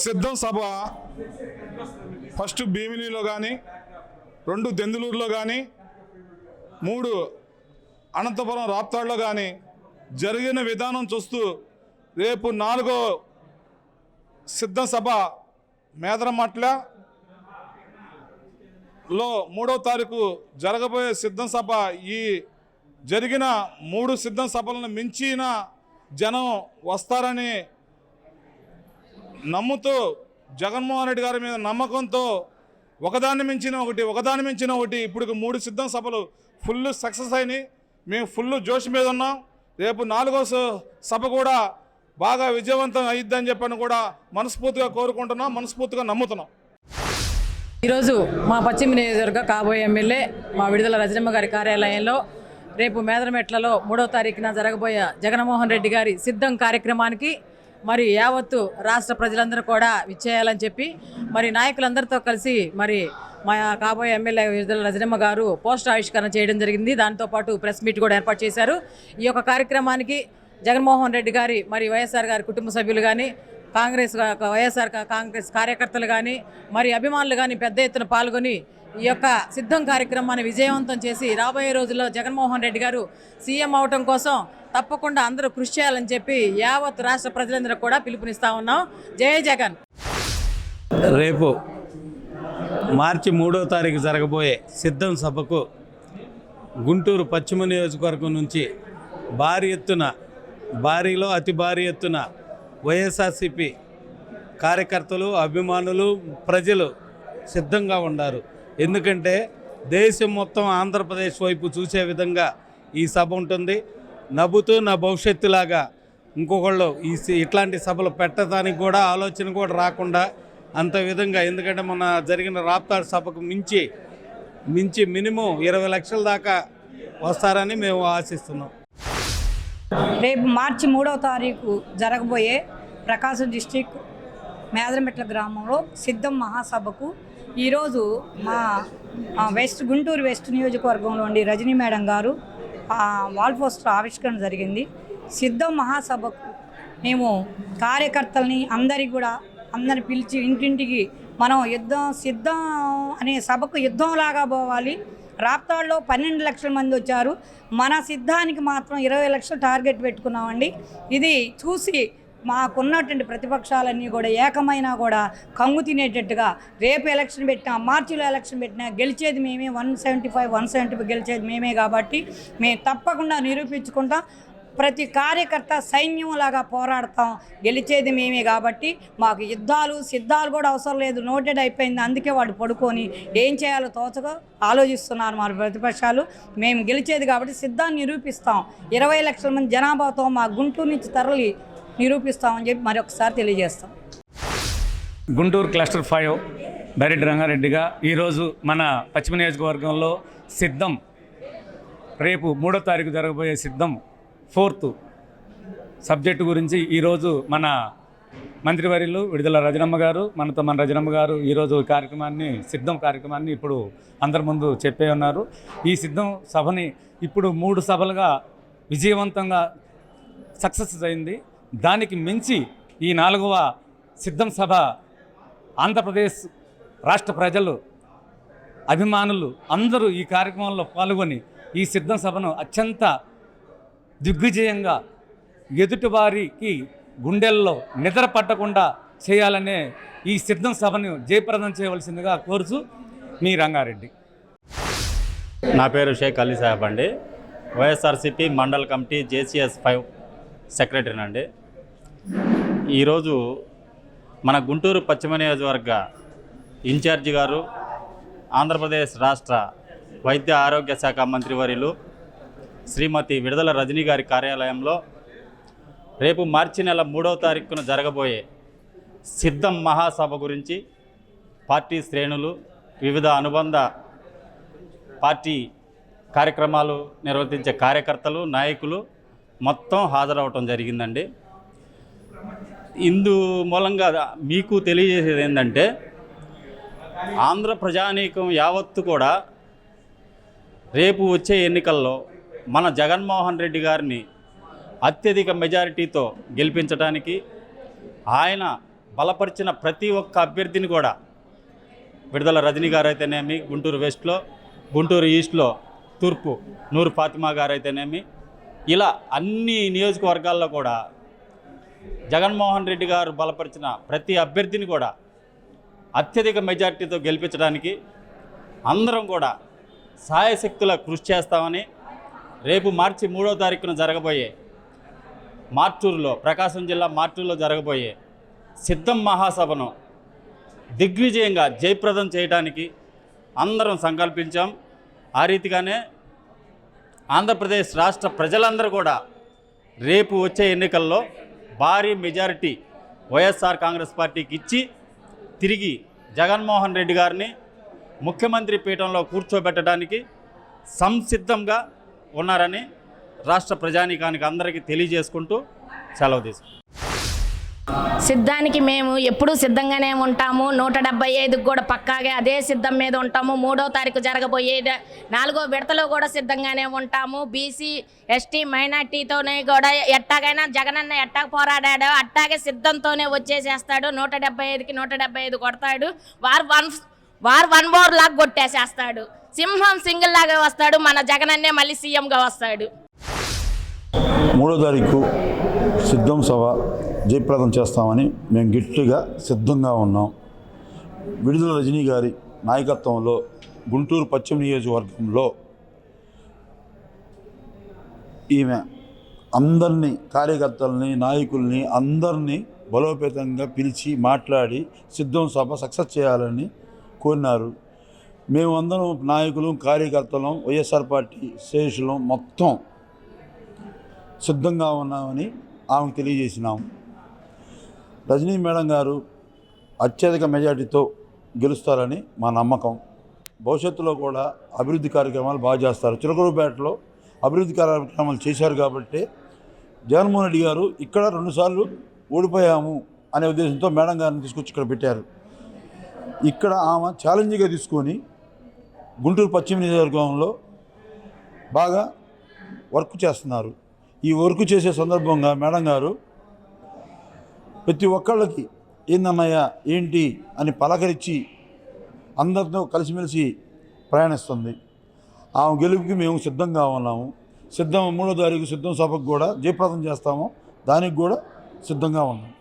సిద్ధం సభ ఫస్ట్ భీమిలిలో కానీ రెండు దెందులూరులో కానీ మూడు అనంతపురం రాప్తాడులో కానీ జరిగిన విధానం చూస్తూ రేపు నాలుగో సిద్ధం సభ మేదరమట్ల లో మూడో తారీఖు జరగబోయే సిద్ధం సభ ఈ జరిగిన మూడు సిద్ధం సభలను మించిన జనం వస్తారని నమ్ముతూ జగన్మోహన్ రెడ్డి గారి మీద నమ్మకంతో ఒకదాన్ని మించిన ఒకటి ఒకదాన్ని మించిన ఒకటి ఇప్పుడు మూడు సిద్ధం సభలు ఫుల్ సక్సెస్ అయినాయి. మేము ఫుల్ జోష్ మీద ఉన్నాం. రేపు నాలుగో స- సభ కూడా బాగా విజయవంతం అయ్యిద్దని చెప్పని కూడా మనస్ఫూర్తిగా కోరుకుంటున్నాం మనస్ఫూర్తిగా నమ్ముతున్నాం. ఈరోజు మా పశ్చిమ నియోజకవర్గ కాబోయే ఎమ్మెల్యే మా విడుదల రజనమ్మ గారి కార్యాలయంలో రేపు మేదరమెట్లలో మూడో తారీఖున జరగబోయే జగన్మోహన్ రెడ్డి గారి సిద్ధం కార్యక్రమానికి మరి యావత్తు రాష్ట్ర ప్రజలందరూ కూడా విచ్చేయాలని చెప్పి మరి నాయకులందరితో కలిసి మరి మా కాబోయే ఎమ్మెల్యే విడుదల రజనమ్మ గారు పోస్టర్ ఆవిష్కరణ చేయడం జరిగింది. దాంతోపాటు ప్రెస్ మీట్ కూడా ఏర్పాటు చేశారు. ఈ యొక్క కార్యక్రమానికి జగన్మోహన్ రెడ్డి గారి మరి వైఎస్ఆర్ గారి కుటుంబ సభ్యులు కానీ కాంగ్రెస్ వైఎస్ఆర్ కాంగ్రెస్ కార్యకర్తలు కానీ మరి అభిమానులు కానీ పెద్ద ఎత్తున పాల్గొని ఈ యొక్క సిద్ధం కార్యక్రమాన్ని విజయవంతం చేసి రాబోయే రోజుల్లో జగన్మోహన్ రెడ్డి గారు సీఎం అవటం కోసం తప్పకుండా అందరూ కృషి చేయాలని చెప్పి యావత్ రాష్ట్ర ప్రజలందరూ కూడా పిలుపునిస్తా ఉన్నాం. జయ జగన్. రేపు మార్చి మూడో తారీఖు జరగబోయే సిద్ధం సభకు గుంటూరు పశ్చిమ నియోజకవర్గం నుంచి భారీ ఎత్తున భారీలో అతి భారీ ఎత్తున వైఎస్ఆర్సిపి కార్యకర్తలు అభిమానులు ప్రజలు సిద్ధంగా ఉన్నారు ఎందుకంటే దేశం మొత్తం ఆంధ్రప్రదేశ్ వైపు చూసే విధంగా ఈ సభ ఉంటుంది. నవ్వుతూ నా భవిష్యత్తులాగా ఇంకొకళ్ళు ఈ ఇట్లాంటి సభలు పెట్టడానికి కూడా ఆలోచన కూడా రాకుండా అంత విధంగా ఎందుకంటే మొన్న జరిగిన రాప్తాడు సభకు మించి మించి మినిమం ఇరవై లక్షల దాకా వస్తారని మేము ఆశిస్తున్నాం. రేపు మార్చి మూడవ తారీఖు జరగబోయే ప్రకాశం డిస్టిక్ మేదరమెట్ల గ్రామంలో సిద్ధం మహాసభకు ఈరోజు మా వెస్ట్ గుంటూరు వెస్ట్ నియోజకవర్గంలోని రజనీ మేడం గారు వాల్ పోస్టర్ ఆవిష్కరణ జరిగింది. సిద్ధం మహాసభకు మేము కార్యకర్తల్ని అందరికి కూడా అందరిని పిలిచి ఇంటింటికి మనం యుద్ధం సిద్ధం అనే సభకు యుద్ధంలాగా పోవాలి. రాప్తాడులో పన్నెండు లక్షల మంది వచ్చారు. మన సిద్ధానికి మాత్రం ఇరవై లక్షలు టార్గెట్ పెట్టుకున్నామండి. ఇది చూసి మాకున్నటువంటి ప్రతిపక్షాలన్నీ కూడా ఏకమైనా కూడా కంగు తినేటట్టుగా రేపు ఎలక్షన్ పెట్టినా మార్చిలో ఎలక్షన్ పెట్టినా గెలిచేది మేమే. One seventy five one seventy five గెలిచేది మేమే కాబట్టి మేము తప్పకుండా నిరూపించుకుంటాం. ప్రతి కార్యకర్త సైన్యంలాగా పోరాడతాం. గెలిచేది మేమే కాబట్టి మాకు యుద్ధాలు సిద్ధాలు కూడా అవసరం లేదు. నోటెడ్ అయిపోయింది. అందుకే వాడు పడుకొని ఏం చేయాలో తోచగా ఆలోచిస్తున్నారు మా ప్రతిపక్షాలు. మేము గెలిచేది కాబట్టి సిద్ధాన్ని నిరూపిస్తాం. ఇరవై లక్షల మంది జనాభాతో మా గుంటూరు నుంచి తరలి నిరూపిస్తామని చెప్పి మరొకసారి తెలియజేస్తాం. గుంటూరు క్లస్టర్ ఫైవ్ డైరెక్టర్ రంగారెడ్డిగా ఈరోజు మన పశ్చిమ నియోజకవర్గంలో సిద్ధం రేపు మూడో తారీఖు జరగబోయే సిద్ధం ఫోర్త్ సబ్జెక్టు గురించి ఈరోజు మన మంత్రివర్యులు విడుదల రజనమ్మ గారు మనతో మన రజనమ్మ గారు ఈరోజు కార్యక్రమాన్ని సిద్ధం కార్యక్రమాన్ని ఇప్పుడు అందరి ముందు చెప్పే ఉన్నారు. ఈ సిద్ధం సభని ఇప్పుడు మూడు సభలుగా విజయవంతంగా సక్సెస్ అయింది. దానికి మించి ఈ నాలుగవ సిద్ధం సభ ఆంధ్రప్రదేశ్ రాష్ట్ర ప్రజలు అభిమానులు అందరూ ఈ కార్యక్రమంలో పాల్గొని ఈ సిద్ధం సభను అత్యంత దిగ్విజయంగా ఎదుటివారికి గుండెల్లో నిద్ర పట్టకుండా చేయాలనే ఈ సిద్ధం సభను జయప్రదం చేయవలసిందిగా కోరుచు మీ రంగారెడ్డి. నా పేరు షేక్ అలీ సాహెబ్ అండి. YSRCP mandal committee JCS five సెక్రటరీనండి. ఈరోజు మన గుంటూరు పశ్చిమ నియోజకవర్గ ఇన్ఛార్జి గారు ఆంధ్రప్రదేశ్ రాష్ట్ర వైద్య ఆరోగ్య శాఖ మంత్రివర్యులు శ్రీమతి విడుదల రజనీ గారి కార్యాలయంలో రేపు మార్చి నెల మూడవ తారీఖున జరగబోయే సిద్ధం మహాసభ గురించి పార్టీ శ్రేణులు వివిధ అనుబంధ పార్టీ కార్యక్రమాలు నిర్వర్తించే కార్యకర్తలు నాయకులు మొత్తం హాజరవటం జరిగిందండి. ఇందు మూలంగా మీకు తెలియజేసేది ఏంటంటే ఆంధ్ర ప్రజానీకం యావత్తు కూడా రేపు వచ్చే ఎన్నికల్లో మన జగన్మోహన్ రెడ్డి గారిని అత్యధిక మెజారిటీతో గెలిపించడానికి ఆయన బలపరిచిన ప్రతి ఒక్క అభ్యర్థిని కూడా విడుదల రజనీ గారు అయితేనేమి గుంటూరు వెస్ట్లో గుంటూరు ఈస్ట్లో తూర్పు నూరు ఫాతిమా గారు అయితేనేమి ఇలా అన్ని నియోజకవర్గాల్లో కూడా జగన్మోహన్ రెడ్డి గారు బలపరిచిన ప్రతి అభ్యర్థిని కూడా అత్యధిక మెజార్టీతో గెలిపించడానికి అందరం కూడా సాయశక్తుల కృషి చేస్తామని రేపు మార్చి మూడో తారీఖున జరగబోయే మార్టూరులో ప్రకాశం జిల్లా మార్టూరులో జరగబోయే సిద్ధం మహాసభను దిగ్విజయంగా జయప్రదం చేయడానికి అందరం సంకల్పించాం. ఆ రీతిగానే ఆంధ్రప్రదేశ్ రాష్ట్ర ప్రజలందరూ కూడా రేపు వచ్చే ఎన్నికల్లో భారీ మెజారిటీ వైఎస్ఆర్ కాంగ్రెస్ పార్టీకి ఇచ్చి తిరిగి జగన్మోహన్ రెడ్డి గారిని ముఖ్యమంత్రి పీఠంలో కూర్చోబెట్టడానికి సంసిద్ధంగా ఉన్నారని రాష్ట్ర ప్రజానీకానికి అందరికీ తెలియజేసుకుంటూ సెలవు తీసుకుంటాం సిద్ధానికి మేము ఎప్పుడూ సిద్ధంగానే ఉంటాము. నూట డెబ్బై ఐదుకి కూడా పక్కాగా అదే సిద్ధం మీద ఉంటాము. మూడో తారీఖు జరగబోయే నాలుగో విడతలో కూడా సిద్ధంగానే ఉంటాము. బీసీ ఎస్టీ మైనార్టీతోనే కూడా ఎట్టాగైనా జగనన్న ఎట్టాగ పోరాడాడో అట్టాగే సిద్ధంతోనే వచ్చేసేస్తాడు. నూట డెబ్బై ఐదుకి నూట డెబ్బై ఐదు కొడతాడు. వారు వన్ వారు వన్ బోర్ లాగా కొట్టేసేస్తాడు. సింహం సింగిల్ లాగా వస్తాడు. మన జగనన్నే మళ్ళీ సీఎంగా వస్తాడు. మూడో తారీఖు సిద్ధం సభ. జయప్రదం చేస్తామని మేము గట్టిగా సిద్ధంగా ఉన్నాం. విడుదల రజనీ గారి నాయకత్వంలో గుంటూరు పశ్చిమ నియోజకవర్గంలో ఈమె అందరినీ కార్యకర్తల్ని నాయకుల్ని అందరినీ బలోపేతంగా పిలిచి మాట్లాడి సిద్ధం సభ సక్సెస్ చేయాలని కోరినారు. మేము అందరం నాయకులు కార్యకర్తలం వైఎస్ఆర్ పార్టీ శేషులం మొత్తం సిద్ధంగా ఉన్నామని ఆమెకు తెలియజేసినాం. రజనీ మేడం గారు అత్యధిక మెజార్టీతో గెలుస్తారని మా నమ్మకం. భవిష్యత్తులో కూడా అభివృద్ధి కార్యక్రమాలు బాగా చేస్తారు. చిలకరూపేటలో అభివృద్ధి కార్యక్రమాలు చేశారు కాబట్టి జగన్మోహన్ రెడ్డి గారు ఇక్కడ రెండుసార్లు ఓడిపోయాము అనే ఉద్దేశంతో మేడం గారిని తీసుకొచ్చి ఇక్కడ పెట్టారు. ఇక్కడ ఆమె ఛాలెంజ్గా తీసుకొని గుంటూరు పశ్చిమ నియోజకవర్గంలో బాగా వర్క్ చేస్తున్నారు. ఈ వర్క్ చేసే సందర్భంగా మేడం గారు ప్రతి ఒక్కళ్ళకి ఏందన్నయ్య ఏంటి అని పలకరించి అందరితో కలిసిమెలిసి ప్రయాణిస్తుంది. ఆమె గెలుపుకి మేము సిద్ధంగా ఉన్నాము. సిద్ధం మూడో తారీఖు సిద్ధం సభకు కూడా జయప్రదం చేస్తాము. దానికి కూడా సిద్ధంగా ఉన్నాం